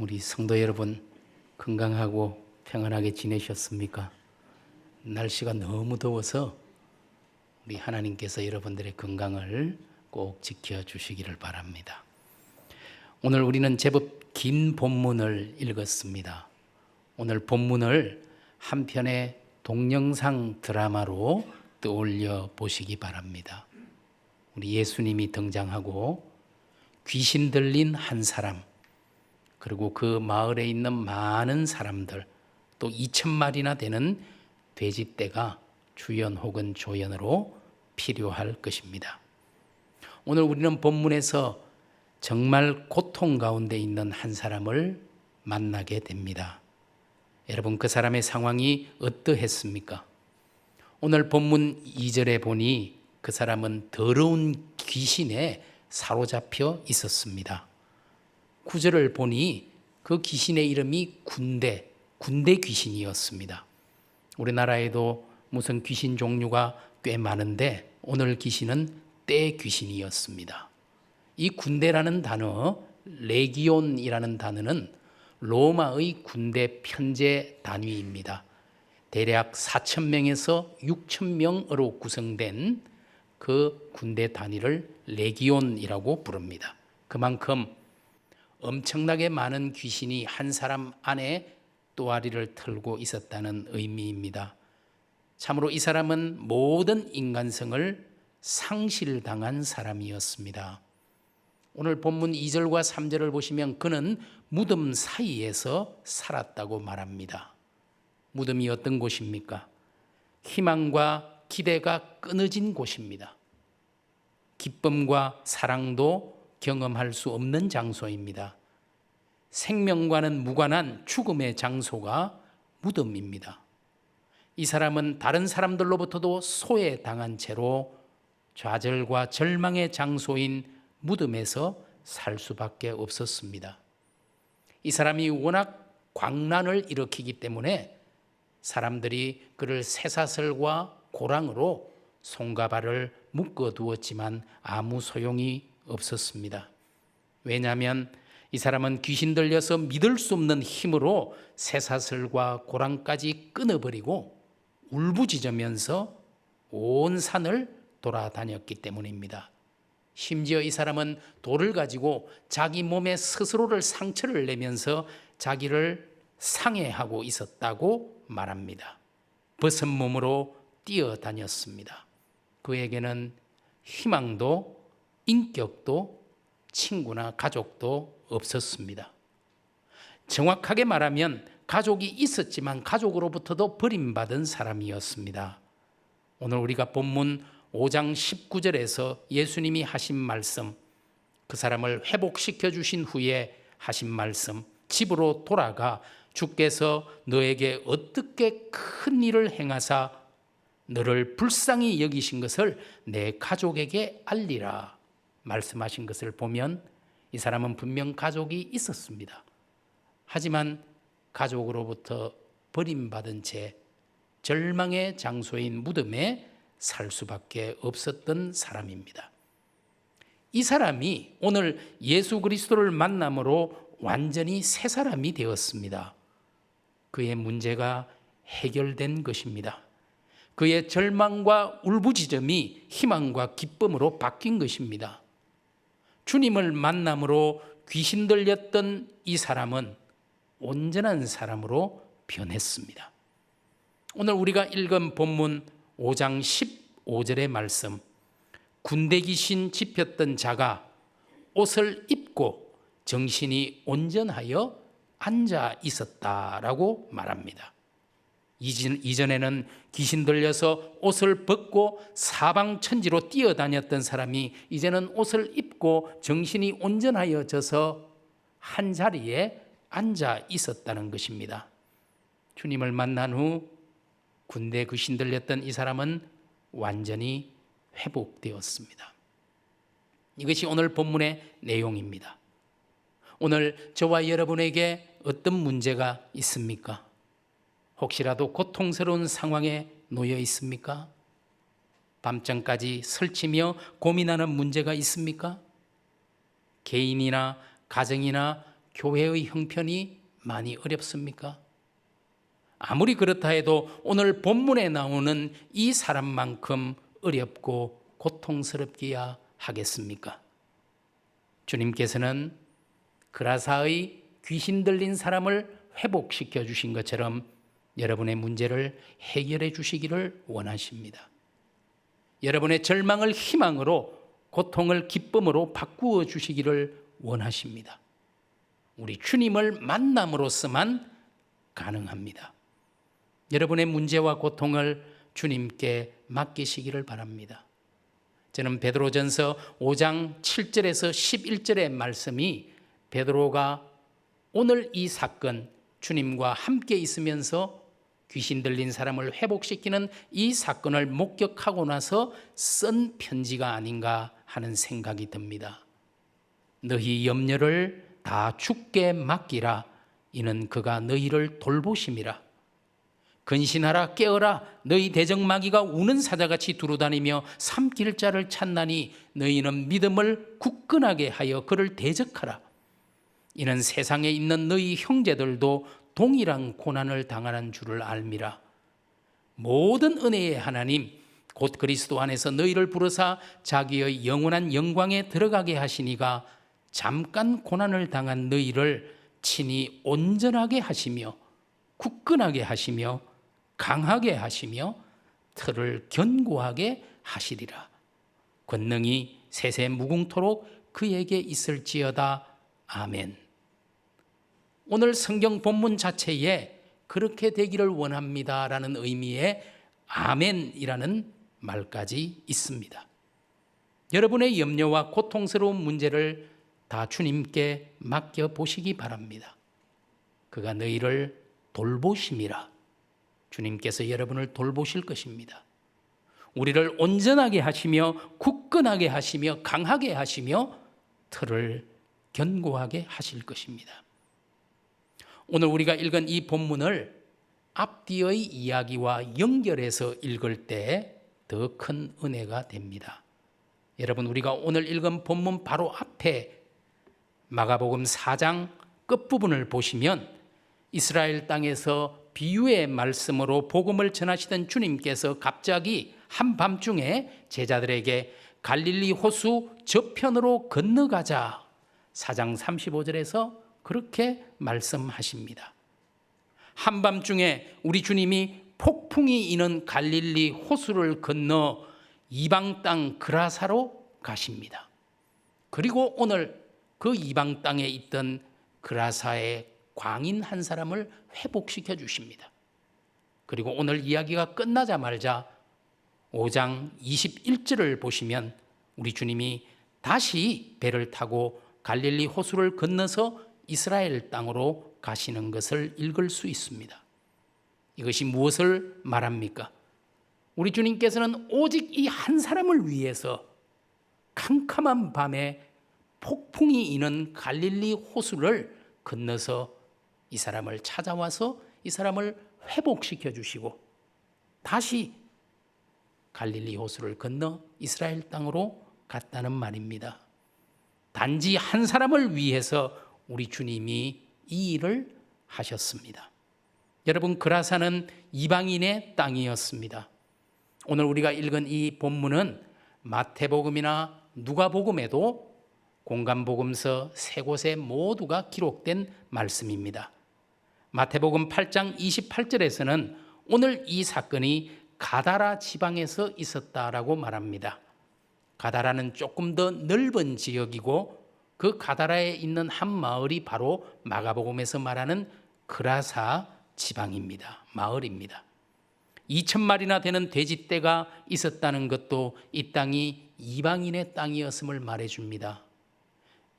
우리 성도 여러분 건강하고 평안하게 지내셨습니까? 날씨가 너무 더워서 우리 하나님께서 여러분들의 건강을 꼭 지켜 주시기를 바랍니다. 오늘 우리는 제법 긴 본문을 읽었습니다. 오늘 본문을 한 편의 동영상 드라마로 떠올려 보시기 바랍니다. 우리 예수님이 등장하고 귀신 들린 한 사람, 그리고 그 마을에 있는 많은 사람들, 또 2천 마리나 되는 돼지떼가 주연 혹은 조연으로 필요할 것입니다. 오늘 우리는 본문에서 정말 고통 가운데 있는 한 사람을 만나게 됩니다. 여러분, 그 사람의 상황이 어떠했습니까? 오늘 본문 2절에 보니 그 사람은 더러운 귀신에 사로잡혀 있었습니다. 구절을 보니 그 귀신의 이름이 군대, 군대 귀신이었습니다. 우리나라에도 무슨 귀신 종류가 꽤 많은데 오늘 귀신은 때 귀신이었습니다. 이 군대라는 단어, 레기온이라는 단어는 로마의 군대 편제 단위입니다. 대략 4천 명에서 6천 명으로 구성된 그 군대 단위를 레기온이라고 부릅니다. 그만큼 엄청나게 많은 귀신이 한 사람 안에 또아리를 털고 있었다는 의미입니다. 참으로 이 사람은 모든 인간성을 상실당한 사람이었습니다. 오늘 본문 2절과 3절을 보시면 그는 무덤 사이에서 살았다고 말합니다. 무덤이 어떤 곳입니까? 희망과 기대가 끊어진 곳입니다. 기쁨과 사랑도 경험할 수 없는 장소입니다. 생명과는 무관한 죽음의 장소가 무덤입니다. 이 사람은 다른 사람들로부터도 소외당한 채로 좌절과 절망의 장소인 무덤에서 살 수밖에 없었습니다. 이 사람이 워낙 광란을 일으키기 때문에 사람들이 그를 쇠사슬과 고랑으로 손과 발을 묶어 두었지만 아무 소용이 없었습니다. 왜냐하면 이 사람은 귀신 들려서 믿을 수 없는 힘으로 쇠사슬과 고랑까지 끊어버리고 울부짖으면서 온 산을 돌아다녔기 때문입니다. 심지어 이 사람은 돌을 가지고 자기 몸에 스스로를 상처를 내면서 자기를 상해하고 있었다고 말합니다. 벗은 몸으로 뛰어다녔습니다. 그에게는 희망도 인격도 친구나 가족도 없었습니다. 정확하게 말하면 가족이 있었지만 가족으로부터도 버림받은 사람이었습니다. 오늘 우리가 본문 5장 19절에서 예수님이 하신 말씀, 그 사람을 회복시켜 주신 후에 하신 말씀, 집으로 돌아가 주께서 너에게 어떻게 큰 일을 행하사 너를 불쌍히 여기신 것을 내 가족에게 알리라 말씀하신 것을 보면 이 사람은 분명 가족이 있었습니다. 하지만 가족으로부터 버림받은 채 절망의 장소인 무덤에 살 수밖에 없었던 사람입니다. 이 사람이 오늘 예수 그리스도를 만남으로 완전히 새 사람이 되었습니다. 그의 문제가 해결된 것입니다. 그의 절망과 울부짖음이 희망과 기쁨으로 바뀐 것입니다. 주님을 만남으로 귀신 들렸던 이 사람은 온전한 사람으로 변했습니다. 오늘 우리가 읽은 본문 5장 15절의 말씀 군대 귀신 집혔던 자가 옷을 입고 정신이 온전하여 앉아 있었다라고 말합니다. 이전에는 귀신 들려서 옷을 벗고 사방 천지로 뛰어다녔던 사람이 이제는 옷을 입고 정신이 온전하여져서 한 자리에 앉아 있었다는 것입니다. 주님을 만난 후 군대 귀신 들렸던 이 사람은 완전히 회복되었습니다. 이것이 오늘 본문의 내용입니다. 오늘 저와 여러분에게 어떤 문제가 있습니까? 혹시라도 고통스러운 상황에 놓여 있습니까? 밤잠까지 설치며 고민하는 문제가 있습니까? 개인이나 가정이나 교회의 형편이 많이 어렵습니까? 아무리 그렇다 해도 오늘 본문에 나오는 이 사람만큼 어렵고 고통스럽기야 하겠습니까? 주님께서는 그라사의 귀신 들린 사람을 회복시켜 주신 것처럼 여러분의 문제를 해결해 주시기를 원하십니다. 여러분의 절망을 희망으로 고통을 기쁨으로 바꾸어 주시기를 원하십니다. 우리 주님을 만남으로서만 가능합니다. 여러분의 문제와 고통을 주님께 맡기시기를 바랍니다. 저는 베드로전서 5장 7절에서 11절의 말씀이 베드로가 오늘 이 사건 주님과 함께 있으면서 귀신 들린 사람을 회복시키는 이 사건을 목격하고 나서 쓴 편지가 아닌가 하는 생각이 듭니다. 너희 염려를 다 죽게 맡기라. 이는 그가 너희를 돌보심이라. 근신하라 깨어라 너희 대적마귀가 우는 사자같이 두루다니며 삼킬 자를 찾나니 너희는 믿음을 굳건하게 하여 그를 대적하라. 이는 세상에 있는 너희 형제들도 동일한 고난을 당하는 줄을 알미라. 모든 은혜의 하나님 곧 그리스도 안에서 너희를 부르사 자기의 영원한 영광에 들어가게 하시니가 잠깐 고난을 당한 너희를 친히 온전하게 하시며 굳건하게 하시며 강하게 하시며 틀을 견고하게 하시리라. 권능이 세세 무궁토록 그에게 있을지어다. 아멘. 오늘 성경 본문 자체에 그렇게 되기를 원합니다 라는 의미의 아멘이라는 말까지 있습니다. 여러분의 염려와 고통스러운 문제를 다 주님께 맡겨 보시기 바랍니다. 그가 너희를 돌보심이라. 주님께서 여러분을 돌보실 것입니다. 우리를 온전하게 하시며 굳건하게 하시며 강하게 하시며 틀을 견고하게 하실 것입니다. 오늘 우리가 읽은 이 본문을 앞뒤의 이야기와 연결해서 읽을 때 더 큰 은혜가 됩니다. 여러분 우리가 오늘 읽은 본문 바로 앞에 마가복음 4장 끝부분을 보시면 이스라엘 땅에서 비유의 말씀으로 복음을 전하시던 주님께서 갑자기 한밤중에 제자들에게 갈릴리 호수 저편으로 건너가자 4장 35절에서 그렇게 말씀하십니다. 한밤중에 우리 주님이 폭풍이 이는 갈릴리 호수를 건너 이방 땅 그라사로 가십니다. 그리고 오늘 그 이방 땅에 있던 그라사의 광인 한 사람을 회복시켜 주십니다. 그리고 오늘 이야기가 끝나자마자 5장 21절을 보시면 우리 주님이 다시 배를 타고 갈릴리 호수를 건너서 이스라엘 땅으로 가시는 것을 읽을 수 있습니다. 이것이 무엇을 말합니까? 우리 주님께서는 오직 이 한 사람을 위해서 캄캄한 밤에 폭풍이 이는 갈릴리 호수를 건너서 이 사람을 찾아와서 이 사람을 회복시켜 주시고 다시 갈릴리 호수를 건너 이스라엘 땅으로 갔다는 말입니다. 단지 한 사람을 위해서 우리 주님이 이 일을 하셨습니다. 여러분 그라사는 이방인의 땅이었습니다. 오늘 우리가 읽은 이 본문은 마태복음이나 누가복음에도 공간복음서 세 곳에 모두가 기록된 말씀입니다. 마태복음 8장 28절에서는 오늘 이 사건이 가다라 지방에서 있었다라고 말합니다. 가다라는 조금 더 넓은 지역이고 그 가다라에 있는 한 마을이 바로 마가복음에서 말하는 그라사 지방입니다. 마을입니다. 2천 마리나 되는 돼지떼가 있었다는 것도 이 땅이 이방인의 땅이었음을 말해 줍니다.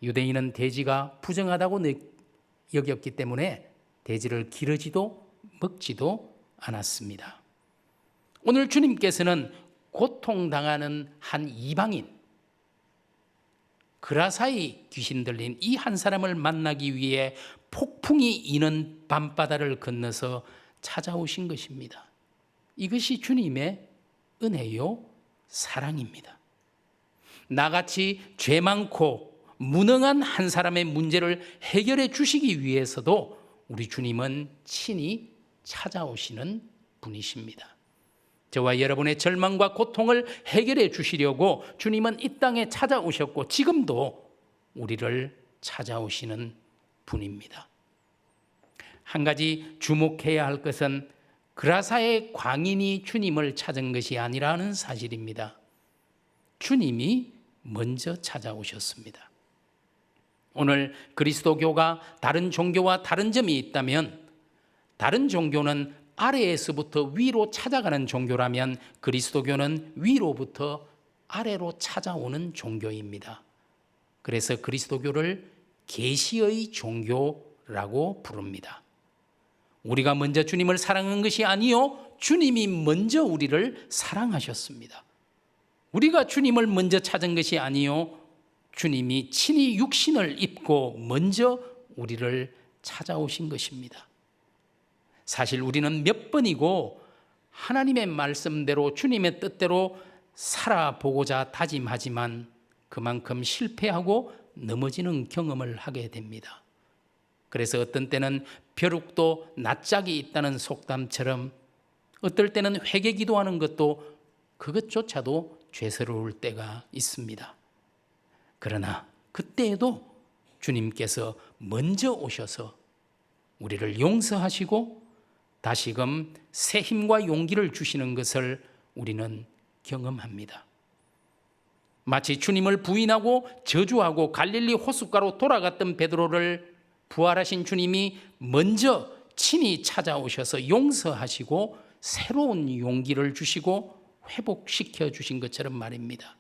유대인은 돼지가 부정하다고 여겼기 때문에 돼지를 기르지도 먹지도 않았습니다. 오늘 주님께서는 고통당하는 한 이방인, 그라사이 귀신 들린 이 한 사람을 만나기 위해 폭풍이 이는 밤바다를 건너서 찾아오신 것입니다. 이것이 주님의 은혜요, 사랑입니다. 나같이 죄 많고 무능한 한 사람의 문제를 해결해 주시기 위해서도 우리 주님은 친히 찾아오시는 분이십니다. 저와 여러분의 절망과 고통을 해결해 주시려고 주님은 이 땅에 찾아오셨고 지금도 우리를 찾아오시는 분입니다. 한 가지 주목해야 할 것은 그라사의 광인이 주님을 찾은 것이 아니라는 사실입니다. 주님이 먼저 찾아오셨습니다. 오늘 그리스도교가 다른 종교와 다른 점이 있다면 다른 종교는 아래에서부터 위로 찾아가는 종교라면 그리스도교는 위로부터 아래로 찾아오는 종교입니다. 그래서 그리스도교를 계시의 종교라고 부릅니다. 우리가 먼저 주님을 사랑한 것이 아니요 주님이 먼저 우리를 사랑하셨습니다. 우리가 주님을 먼저 찾은 것이 아니요 주님이 친히 육신을 입고 먼저 우리를 찾아오신 것입니다. 사실 우리는 몇 번이고 하나님의 말씀대로 주님의 뜻대로 살아보고자 다짐하지만 그만큼 실패하고 넘어지는 경험을 하게 됩니다. 그래서 어떤 때는 벼룩도 낯짝이 있다는 속담처럼 어떨 때는 회개 기도하는 것도 그것조차도 죄스러울 때가 있습니다. 그러나 그때에도 주님께서 먼저 오셔서 우리를 용서하시고 다시금 새 힘과 용기를 주시는 것을 우리는 경험합니다. 마치 주님을 부인하고 저주하고 갈릴리 호숫가로 돌아갔던 베드로를 부활하신 주님이 먼저 친히 찾아오셔서 용서하시고 새로운 용기를 주시고 회복시켜 주신 것처럼 말입니다.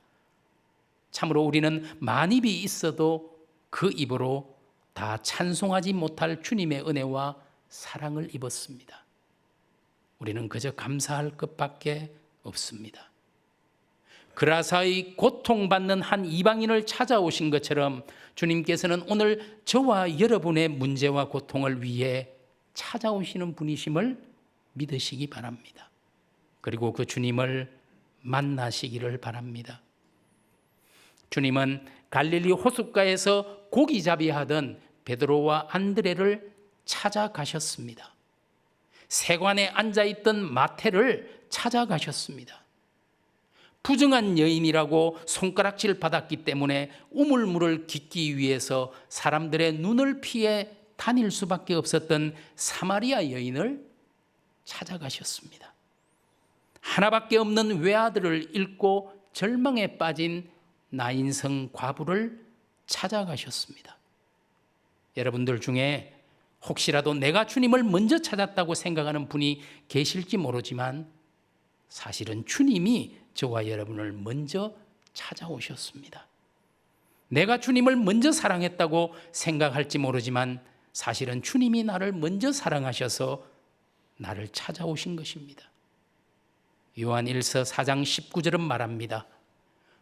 참으로 우리는 만입이 있어도 그 입으로 다 찬송하지 못할 주님의 은혜와 사랑을 입었습니다. 우리는 그저 감사할 것밖에 없습니다. 그라사의 고통받는 한 이방인을 찾아오신 것처럼 주님께서는 오늘 저와 여러분의 문제와 고통을 위해 찾아오시는 분이심을 믿으시기 바랍니다. 그리고 그 주님을 만나시기를 바랍니다. 주님은 갈릴리 호숫가에서 고기잡이 하던 베드로와 안드레를 찾아가셨습니다. 세관에 앉아 있던 마태를 찾아가셨습니다. 부정한 여인이라고 손가락질 받았기 때문에 우물물을 깃기 위해서 사람들의 눈을 피해 다닐 수밖에 없었던 사마리아 여인을 찾아가셨습니다. 하나밖에 없는 외아들을 잃고 절망에 빠진 나인성 과부를 찾아가셨습니다. 여러분들 중에 혹시라도 내가 주님을 먼저 찾았다고 생각하는 분이 계실지 모르지만 사실은 주님이 저와 여러분을 먼저 찾아오셨습니다. 내가 주님을 먼저 사랑했다고 생각할지 모르지만 사실은 주님이 나를 먼저 사랑하셔서 나를 찾아오신 것입니다. 요한 1서 4장 19절은 말합니다.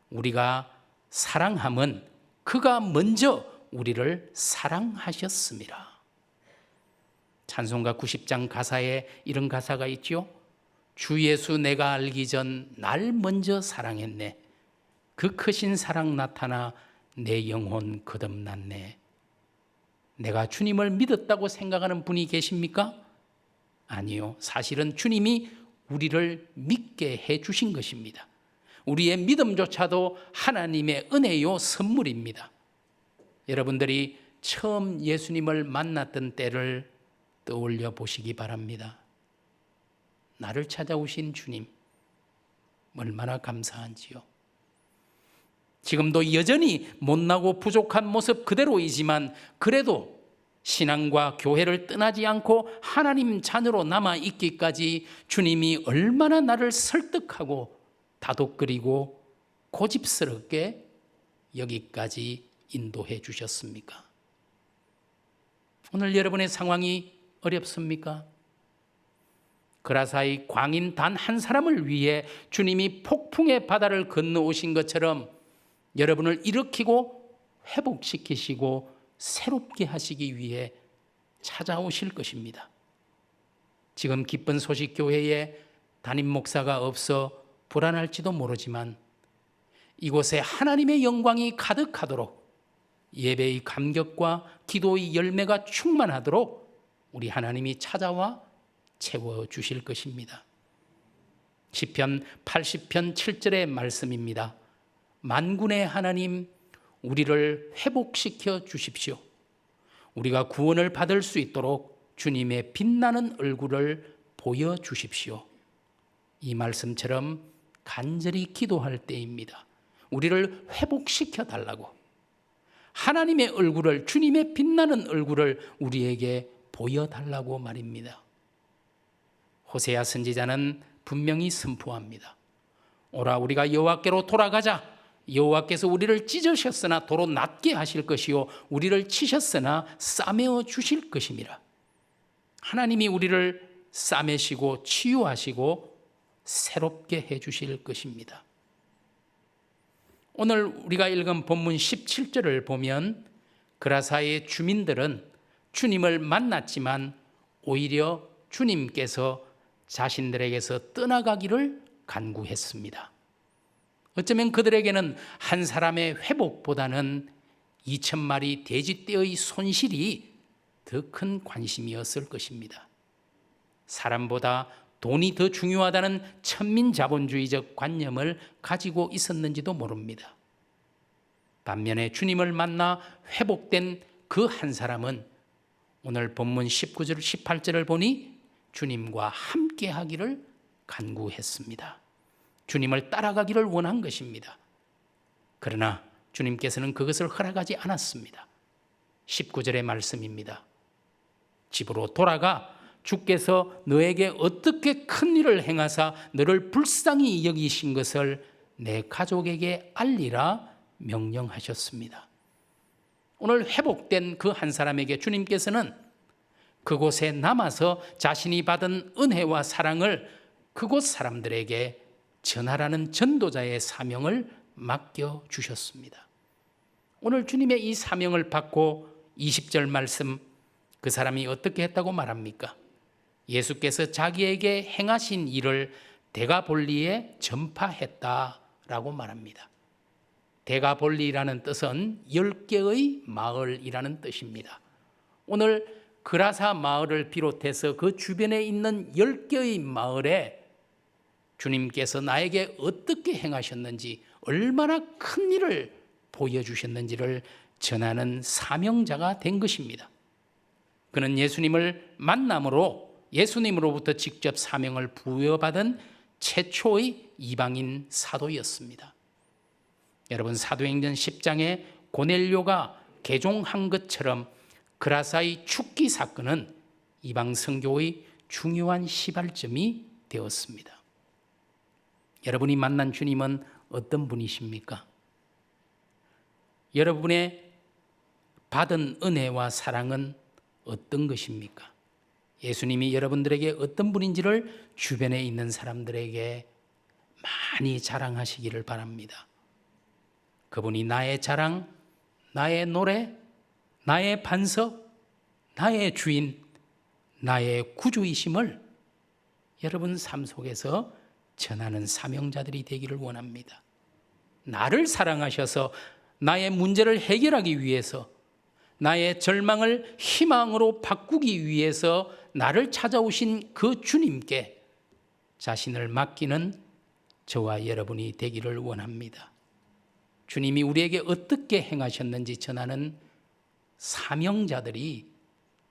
우리가 사랑함은 그가 먼저 우리를 사랑하셨습니다. 찬송가 90장 가사에 이런 가사가 있죠. 주 예수 내가 알기 전 날 먼저 사랑했네. 그 크신 사랑 나타나 내 영혼 거듭났네. 내가 주님을 믿었다고 생각하는 분이 계십니까? 아니요. 사실은 주님이 우리를 믿게 해 주신 것입니다. 우리의 믿음조차도 하나님의 은혜요 선물입니다. 여러분들이 처음 예수님을 만났던 때를 떠올려 보시기 바랍니다. 나를 찾아오신 주님, 얼마나 감사한지요. 지금도 여전히 못나고 부족한 모습 그대로이지만 그래도 신앙과 교회를 떠나지 않고 하나님 자녀로 남아 있기까지 주님이 얼마나 나를 설득하고 다독거리고 고집스럽게 여기까지 인도해 주셨습니까? 오늘 여러분의 상황이 어렵습니까? 그라사이 광인 단 한 사람을 위해 주님이 폭풍의 바다를 건너오신 것처럼 여러분을 일으키고 회복시키시고 새롭게 하시기 위해 찾아오실 것입니다. 지금 기쁜 소식 교회에 담임 목사가 없어 불안할지도 모르지만 이곳에 하나님의 영광이 가득하도록 예배의 감격과 기도의 열매가 충만하도록 우리 하나님이 찾아와 채워 주실 것입니다. 시편 80편 7절의 말씀입니다. 만군의 하나님 우리를 회복시켜 주십시오. 우리가 구원을 받을 수 있도록 주님의 빛나는 얼굴을 보여 주십시오. 이 말씀처럼 간절히 기도할 때입니다. 우리를 회복시켜 달라고. 하나님의 얼굴을, 주님의 빛나는 얼굴을 우리에게 보여달라고 말입니다. 호세아 선지자는 분명히 선포합니다. 오라 우리가 여호와께로 돌아가자. 여호와께서 우리를 찢으셨으나 도로 낫게 하실 것이요 우리를 치셨으나 싸매어 주실 것임이라. 하나님이 우리를 싸매시고 치유하시고 새롭게 해 주실 것입니다. 오늘 우리가 읽은 본문 17절을 보면 그라사의 주민들은 주님을 만났지만 오히려 주님께서 자신들에게서 떠나가기를 간구했습니다. 어쩌면 그들에게는 한 사람의 회복보다는 2천 마리 돼지떼의 손실이 더 큰 관심이었을 것입니다. 사람보다 돈이 더 중요하다는 천민 자본주의적 관념을 가지고 있었는지도 모릅니다. 반면에 주님을 만나 회복된 그 한 사람은 오늘 본문 19절 18절을 보니 주님과 함께 하기를 간구했습니다. 주님을 따라가기를 원한 것입니다. 그러나 주님께서는 그것을 허락하지 않았습니다. 19절의 말씀입니다. 집으로 돌아가 주께서 너에게 어떻게 큰 일을 행하사 너를 불쌍히 여기신 것을 내 가족에게 알리라 명령하셨습니다. 오늘 회복된 그 한 사람에게 주님께서는 그곳에 남아서 자신이 받은 은혜와 사랑을 그곳 사람들에게 전하라는 전도자의 사명을 맡겨 주셨습니다. 오늘 주님의 이 사명을 받고 20절 말씀 그 사람이 어떻게 했다고 말합니까? 예수께서 자기에게 행하신 일을 대가 볼리에 전파했다라고 말합니다. 대가볼리라는 뜻은 열 개의 마을이라는 뜻입니다. 오늘 그라사 마을을 비롯해서 그 주변에 있는 열 개의 마을에 주님께서 나에게 어떻게 행하셨는지 얼마나 큰 일을 보여주셨는지를 전하는 사명자가 된 것입니다. 그는 예수님을 만남으로 예수님으로부터 직접 사명을 부여받은 최초의 이방인 사도였습니다. 여러분 사도행전 10장에 고넬료가 개종한 것처럼 그라사의 축기 사건은 이방 선교의 중요한 시발점이 되었습니다. 여러분이 만난 주님은 어떤 분이십니까? 여러분의 받은 은혜와 사랑은 어떤 것입니까? 예수님이 여러분들에게 어떤 분인지를 주변에 있는 사람들에게 많이 자랑하시기를 바랍니다. 그분이 나의 자랑, 나의 노래, 나의 반석, 나의 주인, 나의 구주이심을 여러분 삶 속에서 전하는 사명자들이 되기를 원합니다. 나를 사랑하셔서 나의 문제를 해결하기 위해서 나의 절망을 희망으로 바꾸기 위해서 나를 찾아오신 그 주님께 자신을 맡기는 저와 여러분이 되기를 원합니다. 주님이 우리에게 어떻게 행하셨는지 전하는 사명자들이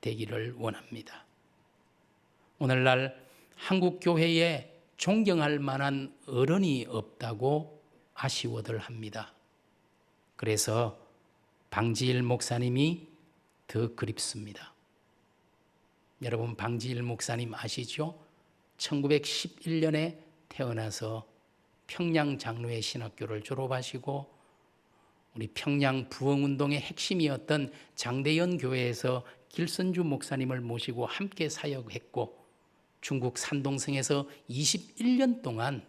되기를 원합니다. 오늘날 한국 교회에 존경할 만한 어른이 없다고 아쉬워들 합니다. 그래서 방지일 목사님이 더 그립습니다. 여러분 방지일 목사님 아시죠? 1911년에 태어나서 평양 장로회 신학교를 졸업하시고 우리 평양 부흥운동의 핵심이었던 장대연 교회에서 길선주 목사님을 모시고 함께 사역했고 중국 산동성에서 21년 동안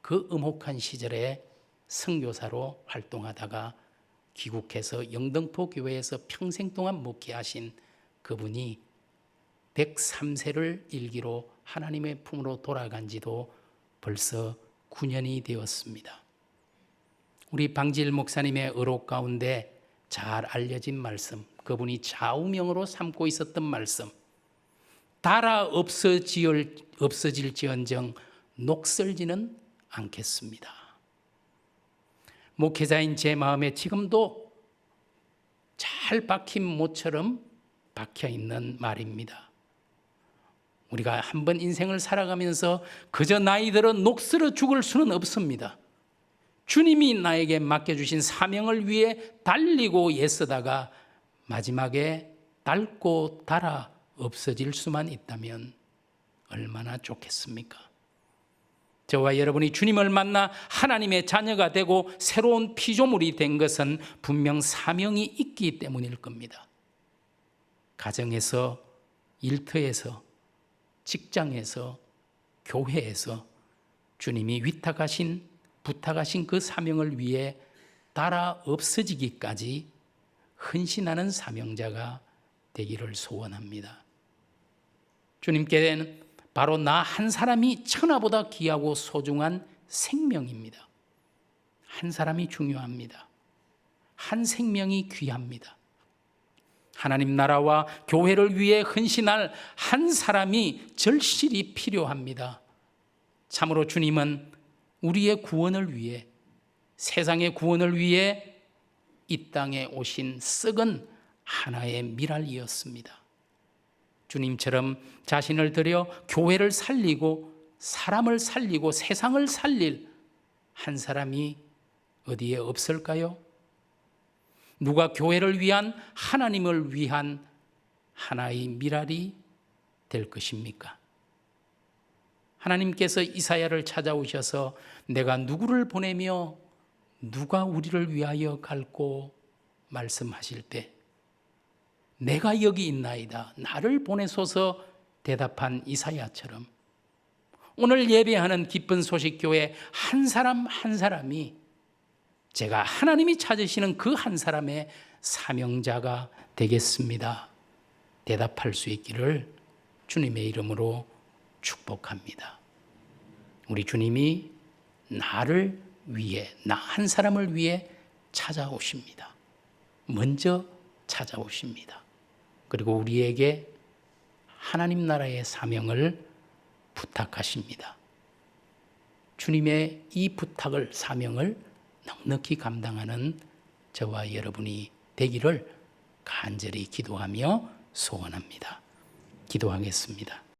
그 음혹한 시절에 선교사로 활동하다가 귀국해서 영등포 교회에서 평생 동안 목회하신 그분이 103세를 일기로 하나님의 품으로 돌아간 지도 벌써 9년이 되었습니다. 우리 방질 목사님의 의록 가운데 잘 알려진 말씀, 그분이 좌우명으로 삼고 있었던 말씀. 달아 없어질 없어질지언정 녹슬지는 않겠습니다. 목회자인 제 마음에 지금도 잘 박힌 모처럼 박혀 있는 말입니다. 우리가 한 번 인생을 살아가면서 그저 나이 들어 녹슬어 죽을 수는 없습니다. 주님이 나에게 맡겨주신 사명을 위해 달리고 애쓰다가 마지막에 닳고 달아 없어질 수만 있다면 얼마나 좋겠습니까? 저와 여러분이 주님을 만나 하나님의 자녀가 되고 새로운 피조물이 된 것은 분명 사명이 있기 때문일 겁니다. 가정에서, 일터에서, 직장에서, 교회에서 주님이 위탁하신, 부탁하신 그 사명을 위해 따라 없어지기까지 헌신하는 사명자가 되기를 소원합니다. 주님께는 바로 나 한 사람이 천하보다 귀하고 소중한 생명입니다. 한 사람이 중요합니다. 한 생명이 귀합니다. 하나님 나라와 교회를 위해 헌신할 한 사람이 절실히 필요합니다. 참으로 주님은 우리의 구원을 위해 세상의 구원을 위해 이 땅에 오신 썩은 하나의 미랄이었습니다. 주님처럼 자신을 들여 교회를 살리고 사람을 살리고 세상을 살릴 한 사람이 어디에 없을까요? 누가 교회를 위한 하나님을 위한 하나의 미랄이 될 것입니까? 하나님께서 이사야를 찾아오셔서 내가 누구를 보내며 누가 우리를 위하여 갈고 말씀하실 때 내가 여기 있나이다. 나를 보내소서 대답한 이사야처럼 오늘 예배하는 기쁜 소식 교회 한 사람 한 사람이 제가 하나님이 찾으시는 그 한 사람의 사명자가 되겠습니다. 대답할 수 있기를 주님의 이름으로 축복합니다. 우리 주님이 나를 위해, 나 한 사람을 위해 찾아오십니다. 먼저 찾아오십니다. 그리고 우리에게 하나님 나라의 사명을 부탁하십니다. 주님의 이 부탁을, 사명을 넉넉히 감당하는 저와 여러분이 되기를 간절히 기도하며 소원합니다. 기도하겠습니다.